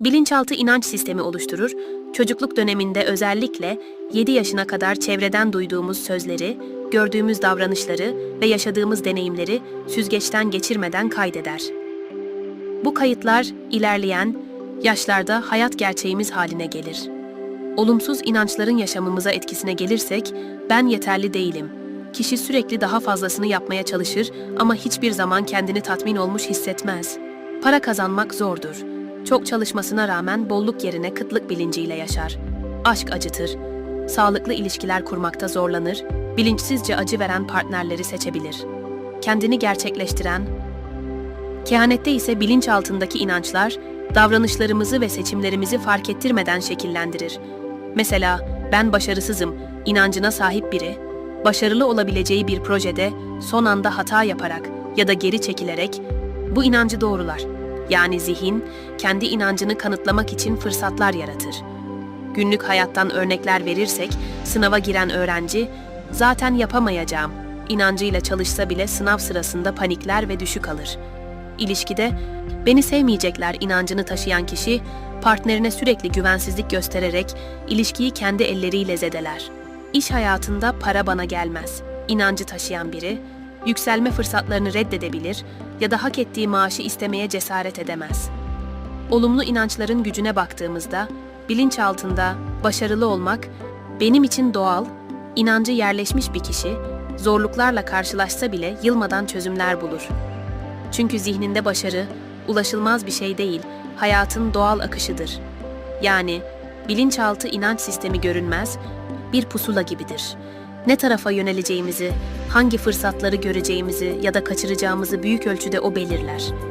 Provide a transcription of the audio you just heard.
Bilinçaltı inanç sistemi oluşturur, çocukluk döneminde özellikle 7 yaşına kadar çevreden duyduğumuz sözleri, gördüğümüz davranışları ve yaşadığımız deneyimleri süzgeçten geçirmeden kaydeder. Bu kayıtlar ilerleyen yaşlarda hayat gerçeğimiz haline gelir. Olumsuz inançların yaşamımıza etkisine gelirsek, ben yeterli değilim. Kişi sürekli daha fazlasını yapmaya çalışır ama hiçbir zaman kendini tatmin olmuş hissetmez. Para kazanmak zordur. Çok çalışmasına rağmen bolluk yerine kıtlık bilinciyle yaşar. Aşk acıtır. Sağlıklı ilişkiler kurmakta zorlanır. Bilinçsizce acı veren partnerleri seçebilir. Kendini gerçekleştiren, Kehanette ise bilinç altındaki inançlar, davranışlarımızı ve seçimlerimizi fark ettirmeden şekillendirir. Mesela ben başarısızım inancına sahip biri, başarılı olabileceği bir projede son anda hata yaparak ya da geri çekilerek bu inancı doğrular. Yani zihin kendi inancını kanıtlamak için fırsatlar yaratır. Günlük hayattan örnekler verirsek, sınava giren öğrenci zaten yapamayacağım inancıyla çalışsa bile sınav sırasında panikler ve düşük alır. İlişkide beni sevmeyecekler inancını taşıyan kişi partnerine sürekli güvensizlik göstererek ilişkiyi kendi elleriyle zedeler. İş hayatında para bana gelmez. inancı taşıyan biri yükselme fırsatlarını reddedebilir ya da hak ettiği maaşı istemeye cesaret edemez. Olumlu inançların gücüne baktığımızda bilinç altında başarılı olmak benim için doğal, inancı yerleşmiş bir kişi zorluklarla karşılaşsa bile yılmadan çözümler bulur. Çünkü zihninde başarı ulaşılmaz bir şey değil, hayatın doğal akışıdır. Yani bilinçaltı inanç sistemi görünmez, bir pusula gibidir. Ne tarafa yöneleceğimizi, hangi fırsatları göreceğimizi ya da kaçıracağımızı büyük ölçüde o belirler.